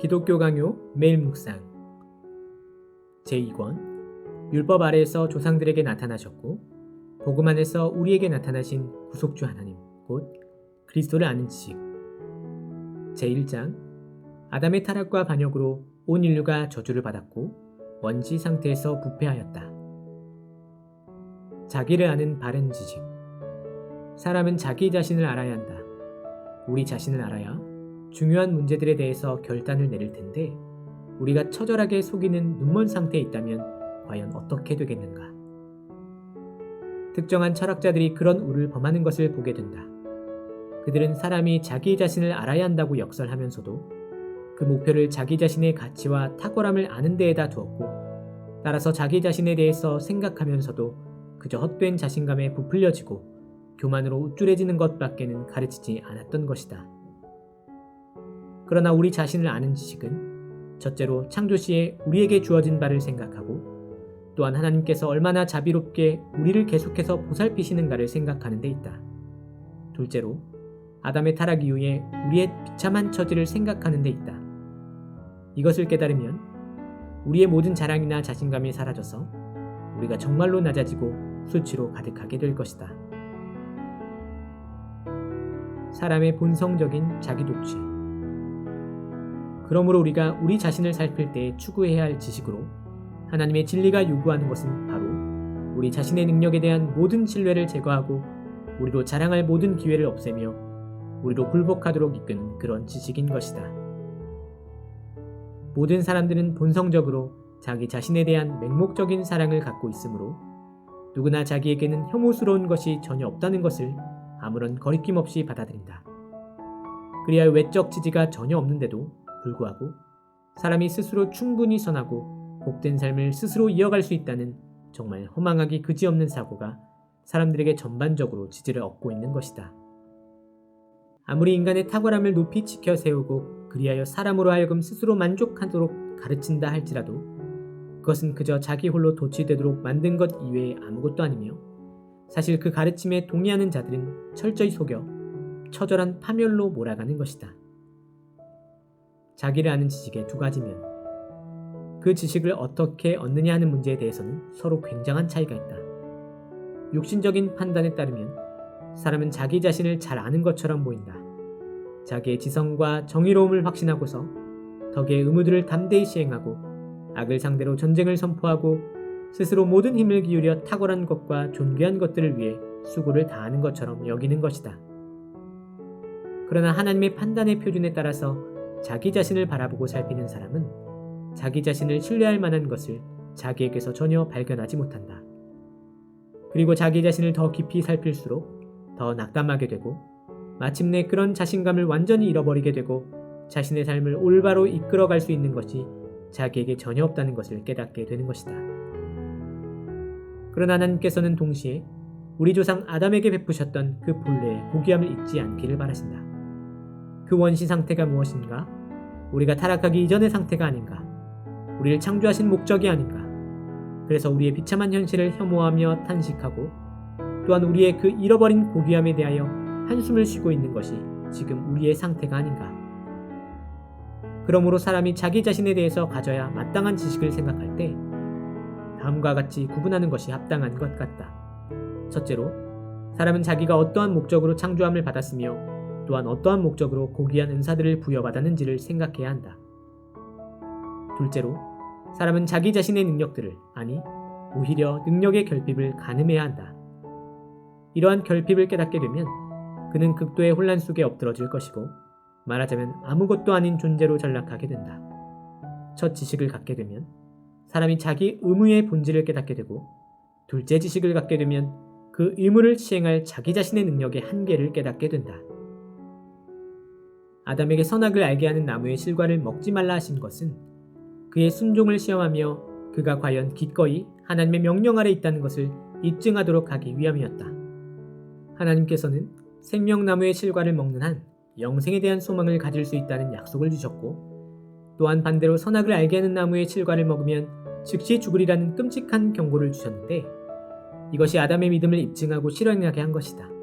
기독교 강요 매일 묵상. 제2권. 율법 아래에서 조상들에게 나타나셨고 복음 안에서 우리에게 나타나신 구속주 하나님 곧 그리스도를 아는 지식. 제1장. 아담의 타락과 반역으로 온 인류가 저주를 받았고 원시 상태에서 부패하였다. 자기를 아는 바른 지식. 사람은 자기 자신을 알아야 한다. 우리 자신을 알아야 중요한 문제들에 대해서 결단을 내릴 텐데 우리가 처절하게 속이는 눈먼 상태에 있다면 과연 어떻게 되겠는가? 특정한 철학자들이 그런 우를 범하는 것을 보게 된다. 그들은 사람이 자기 자신을 알아야 한다고 역설하면서도 그 목표를 자기 자신의 가치와 탁월함을 아는 데에다 두었고 따라서 자기 자신에 대해서 생각하면서도 그저 헛된 자신감에 부풀려지고 교만으로 우쭐해지는 것밖에는 가르치지 않았던 것이다. 그러나 우리 자신을 아는 지식은 첫째로 창조 시에 우리에게 주어진 바를 생각하고 또한 하나님께서 얼마나 자비롭게 우리를 계속해서 보살피시는가를 생각하는 데 있다. 둘째로 아담의 타락 이후에 우리의 비참한 처지를 생각하는 데 있다. 이것을 깨달으면 우리의 모든 자랑이나 자신감이 사라져서 우리가 정말로 낮아지고 수치로 가득하게 될 것이다. 사람의 본성적인 자기독취. 그러므로 우리가 우리 자신을 살필 때 추구해야 할 지식으로 하나님의 진리가 요구하는 것은 바로 우리 자신의 능력에 대한 모든 신뢰를 제거하고 우리로 자랑할 모든 기회를 없애며 우리로 굴복하도록 이끄는 그런 지식인 것이다. 모든 사람들은 본성적으로 자기 자신에 대한 맹목적인 사랑을 갖고 있으므로 누구나 자기에게는 혐오스러운 것이 전혀 없다는 것을 아무런 거리낌 없이 받아들인다. 그리하여 외적 지지가 전혀 없는데도 불구하고 사람이 스스로 충분히 선하고 복된 삶을 스스로 이어갈 수 있다는 정말 허망하기 그지없는 사고가 사람들에게 전반적으로 지지를 얻고 있는 것이다. 아무리 인간의 탁월함을 높이 지켜 세우고 그리하여 사람으로 하여금 스스로 만족하도록 가르친다 할지라도 그것은 그저 자기 홀로 도취되도록 만든 것 이외에 아무것도 아니며 사실 그 가르침에 동의하는 자들은 철저히 속여 처절한 파멸로 몰아가는 것이다. 자기를 아는 지식의 두 가지 면 그 지식을 어떻게 얻느냐 하는 문제에 대해서는 서로 굉장한 차이가 있다. 육신적인 판단에 따르면 사람은 자기 자신을 잘 아는 것처럼 보인다. 자기의 지성과 정의로움을 확신하고서 덕의 의무들을 담대히 시행하고 악을 상대로 전쟁을 선포하고 스스로 모든 힘을 기울여 탁월한 것과 존귀한 것들을 위해 수고를 다하는 것처럼 여기는 것이다. 그러나 하나님의 판단의 표준에 따라서 자기 자신을 바라보고 살피는 사람은 자기 자신을 신뢰할 만한 것을 자기에게서 전혀 발견하지 못한다. 그리고 자기 자신을 더 깊이 살필수록 더 낙담하게 되고 마침내 그런 자신감을 완전히 잃어버리게 되고 자신의 삶을 올바로 이끌어갈 수 있는 것이 자기에게 전혀 없다는 것을 깨닫게 되는 것이다. 그러나 하나님께서는 동시에 우리 조상 아담에게 베푸셨던 그 본래의 고귀함을 잊지 않기를 바라신다. 그 원시 상태가 무엇인가? 우리가 타락하기 이전의 상태가 아닌가? 우리를 창조하신 목적이 아닌가? 그래서 우리의 비참한 현실을 혐오하며 탄식하고 또한 우리의 그 잃어버린 고귀함에 대하여 한숨을 쉬고 있는 것이 지금 우리의 상태가 아닌가? 그러므로 사람이 자기 자신에 대해서 가져야 마땅한 지식을 생각할 때 다음과 같이 구분하는 것이 합당한 것 같다. 첫째로, 사람은 자기가 어떠한 목적으로 창조함을 받았으며 또한 어떠한 목적으로 고귀한 은사들을 부여받았는지를 생각해야 한다. 둘째로, 사람은 자기 자신의 능력들을, 아니, 오히려 능력의 결핍을 가늠해야 한다. 이러한 결핍을 깨닫게 되면 그는 극도의 혼란 속에 엎드러질 것이고 말하자면 아무것도 아닌 존재로 전락하게 된다. 첫 지식을 갖게 되면 사람이 자기 의무의 본질을 깨닫게 되고 둘째 지식을 갖게 되면 그 의무를 시행할 자기 자신의 능력의 한계를 깨닫게 된다. 아담에게 선악을 알게 하는 나무의 실과를 먹지 말라 하신 것은 그의 순종을 시험하며 그가 과연 기꺼이 하나님의 명령 아래 있다는 것을 입증하도록 하기 위함이었다. 하나님께서는 생명나무의 실과를 먹는 한 영생에 대한 소망을 가질 수 있다는 약속을 주셨고 또한 반대로 선악을 알게 하는 나무의 실과를 먹으면 즉시 죽으리라는 끔찍한 경고를 주셨는데 이것이 아담의 믿음을 입증하고 실현하게 한 것이다.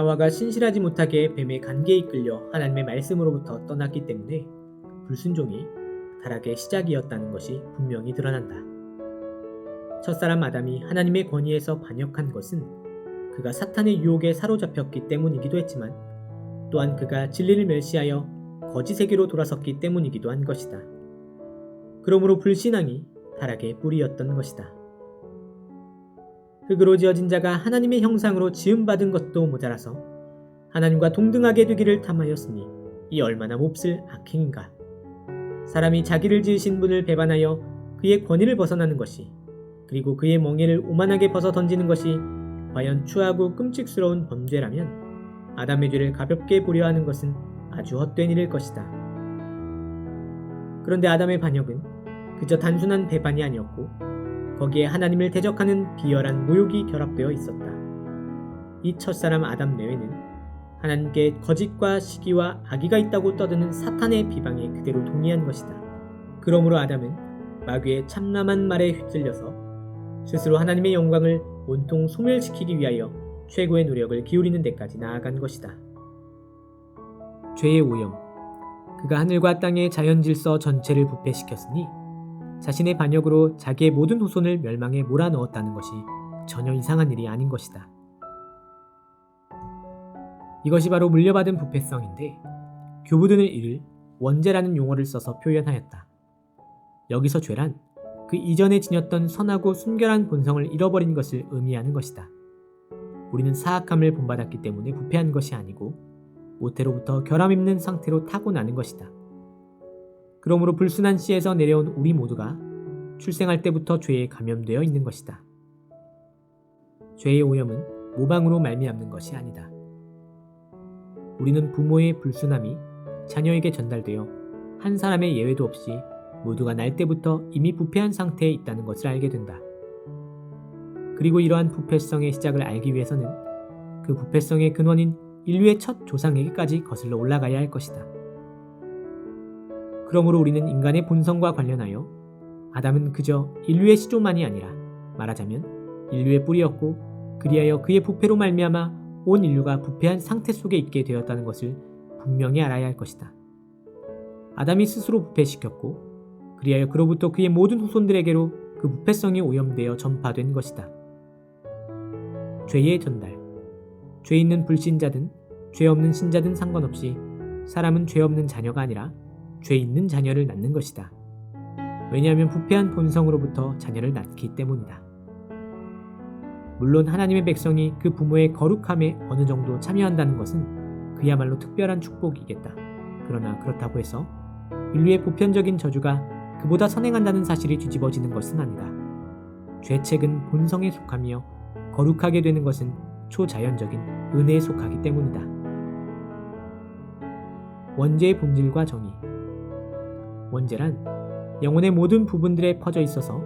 하와가 신실하지 못하게 뱀의 간계에 이끌려 하나님의 말씀으로부터 떠났기 때문에 불순종이 타락의 시작이었다는 것이 분명히 드러난다. 첫사람 아담이 하나님의 권위에서 반역한 것은 그가 사탄의 유혹에 사로잡혔기 때문이기도 했지만 또한 그가 진리를 멸시하여 거짓에게로 돌아섰기 때문이기도 한 것이다. 그러므로 불신앙이 타락의 뿌리였던 것이다. 흙으로 지어진 자가 하나님의 형상으로 지음받은 것도 모자라서 하나님과 동등하게 되기를 탐하였으니 이 얼마나 몹쓸 악행인가. 사람이 자기를 지으신 분을 배반하여 그의 권위를 벗어나는 것이 그리고 그의 멍에를 오만하게 벗어 던지는 것이 과연 추하고 끔찍스러운 범죄라면 아담의 죄를 가볍게 보려 하는 것은 아주 헛된 일일 것이다. 그런데 아담의 반역은 그저 단순한 배반이 아니었고 거기에 하나님을 대적하는 비열한 모욕이 결합되어 있었다. 이 첫사람 아담 내외는 하나님께 거짓과 시기와 악의가 있다고 떠드는 사탄의 비방에 그대로 동의한 것이다. 그러므로 아담은 마귀의 참남한 말에 휩쓸려서 스스로 하나님의 영광을 온통 소멸시키기 위하여 최고의 노력을 기울이는 데까지 나아간 것이다. 죄의 오염. 그가 하늘과 땅의 자연 질서 전체를 부패시켰으니 자신의 반역으로 자기의 모든 후손을 멸망에 몰아넣었다는 것이 전혀 이상한 일이 아닌 것이다. 이것이 바로 물려받은 부패성인데 교부들은 이를 원죄라는 용어를 써서 표현하였다. 여기서 죄란 그 이전에 지녔던 선하고 순결한 본성을 잃어버린 것을 의미하는 것이다. 우리는 사악함을 본받았기 때문에 부패한 것이 아니고 모태로부터 결함 입는 상태로 타고나는 것이다. 그러므로 불순한 씨에서 내려온 우리 모두가 출생할 때부터 죄에 감염되어 있는 것이다. 죄의 오염은 모방으로 말미암는 것이 아니다. 우리는 부모의 불순함이 자녀에게 전달되어 한 사람의 예외도 없이 모두가 날 때부터 이미 부패한 상태에 있다는 것을 알게 된다. 그리고 이러한 부패성의 시작을 알기 위해서는 그 부패성의 근원인 인류의 첫 조상에게까지 거슬러 올라가야 할 것이다. 그러므로 우리는 인간의 본성과 관련하여 아담은 그저 인류의 시조만이 아니라 말하자면 인류의 뿌리였고 그리하여 그의 부패로 말미암아 온 인류가 부패한 상태 속에 있게 되었다는 것을 분명히 알아야 할 것이다. 아담이 스스로 부패시켰고 그리하여 그로부터 그의 모든 후손들에게로 그 부패성이 오염되어 전파된 것이다. 죄의 전달. 죄 있는 불신자든 죄 없는 신자든 상관없이 사람은 죄 없는 자녀가 아니라 죄 있는 자녀를 낳는 것이다. 왜냐하면 부패한 본성으로부터 자녀를 낳기 때문이다. 물론 하나님의 백성이 그 부모의 거룩함에 어느 정도 참여한다는 것은 그야말로 특별한 축복이겠다. 그러나 그렇다고 해서 인류의 보편적인 저주가 그보다 선행한다는 사실이 뒤집어지는 것은 아니다. 죄책은 본성에 속하며 거룩하게 되는 것은 초자연적인 은혜에 속하기 때문이다. 원죄의 본질과 정의 원죄란 영혼의 모든 부분들에 퍼져 있어서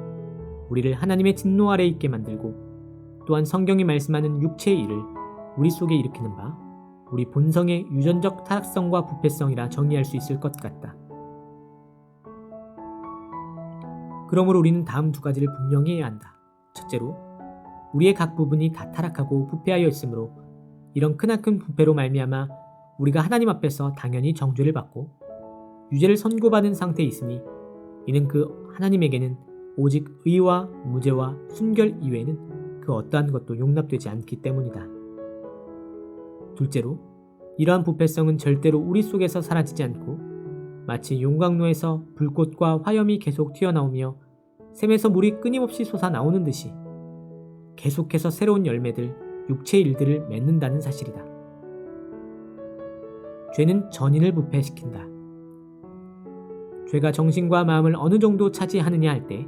우리를 하나님의 진노 아래 있게 만들고 또한 성경이 말씀하는 육체의 일을 우리 속에 일으키는 바 우리 본성의 유전적 타락성과 부패성이라 정의할 수 있을 것 같다. 그러므로 우리는 다음 두 가지를 분명히 해야 한다. 첫째로 우리의 각 부분이 다 타락하고 부패하여 있으므로 이런 크나큰 부패로 말미암아 우리가 하나님 앞에서 당연히 정죄를 받고 유죄를 선고받은 상태에 있으니 이는 그 하나님에게는 오직 의와 무죄와 순결 이외에는 그 어떠한 것도 용납되지 않기 때문이다. 둘째로, 이러한 부패성은 절대로 우리 속에서 사라지지 않고 마치 용광로에서 불꽃과 화염이 계속 튀어나오며 샘에서 물이 끊임없이 솟아나오는 듯이 계속해서 새로운 열매들, 육체 일들을 맺는다는 사실이다. 죄는 전인을 부패시킨다. 죄가 정신과 마음을 어느 정도 차지하느냐 할 때,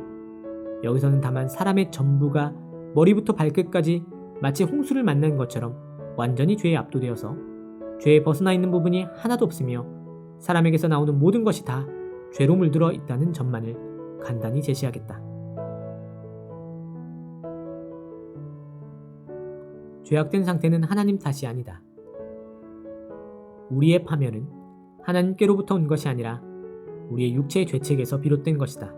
여기서는 다만 사람의 전부가 머리부터 발끝까지 마치 홍수를 만난 것처럼 완전히 죄에 압도되어서 죄에 벗어나 있는 부분이 하나도 없으며 사람에게서 나오는 모든 것이 다 죄로 물들어 있다는 점만을 간단히 제시하겠다. 죄악된 상태는 하나님 탓이 아니다. 우리의 파멸은 하나님께로부터 온 것이 아니라 우리의 육체의 죄책에서 비롯된 것이다.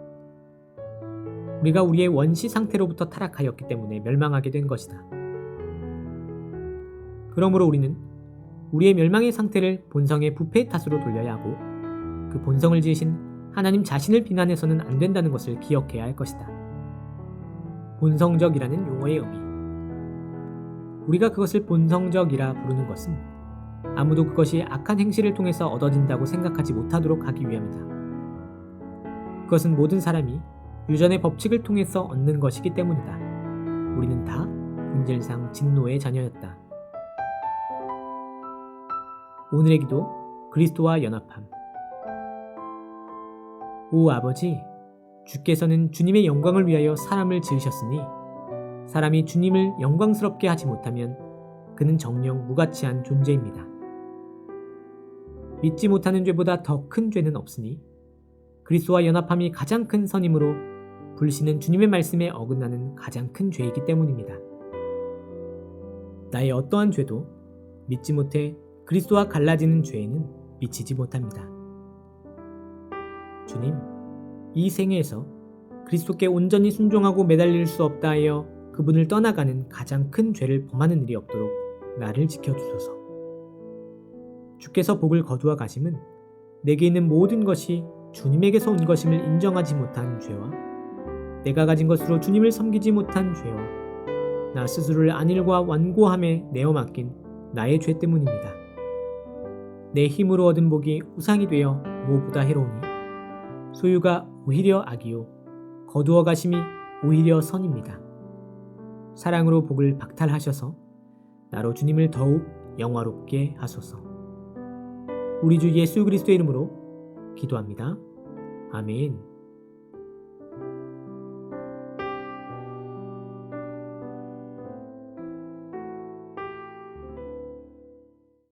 우리가 우리의 원시 상태로부터 타락하였기 때문에 멸망하게 된 것이다. 그러므로 우리는 우리의 멸망의 상태를 본성의 부패의 탓으로 돌려야 하고 그그 본성을 지으신 하나님 자신을 비난해서는 안 된다는 것을 기억해야 할 것이다. 본성적이라는 용어의 의미. 우리가 그것을 본성적이라 부르는 것은 아무도 그것이 악한 행실을 통해서 얻어진다고 생각하지 못하도록 하기 위함이다. 그것은 모든 사람이 유전의 법칙을 통해서 얻는 것이기 때문이다. 우리는 다 본질상 진노의 자녀였다. 오늘의 기도 그리스도와 연합함. 오 아버지, 주께서는 주님의 영광을 위하여 사람을 지으셨으니 사람이 주님을 영광스럽게 하지 못하면 그는 정령 무가치한 존재입니다. 믿지 못하는 죄보다 더 큰 죄는 없으니 그리스도와 연합함이 가장 큰 선임으로 불신은 주님의 말씀에 어긋나는 가장 큰 죄이기 때문입니다. 나의 어떠한 죄도 믿지 못해 그리스도와 갈라지는 죄에는 미치지 못합니다. 주님, 이 생애에서 그리스도께 온전히 순종하고 매달릴 수 없다 하여 그분을 떠나가는 가장 큰 죄를 범하는 일이 없도록 나를 지켜주소서. 주께서 복을 거두어 가심은 내게 있는 모든 것이 주님에게서 온 것임을 인정하지 못한 죄와 내가 가진 것으로 주님을 섬기지 못한 죄와 나 스스로를 안일과 완고함에 내어 맡긴 나의 죄 때문입니다. 내 힘으로 얻은 복이 우상이 되어 무엇보다 해로우니 소유가 오히려 악이요 거두어 가심이 오히려 선입니다. 사랑으로 복을 박탈하셔서 나로 주님을 더욱 영화롭게 하소서. 우리 주 예수 그리스도의 이름으로 기도합니다. 아멘.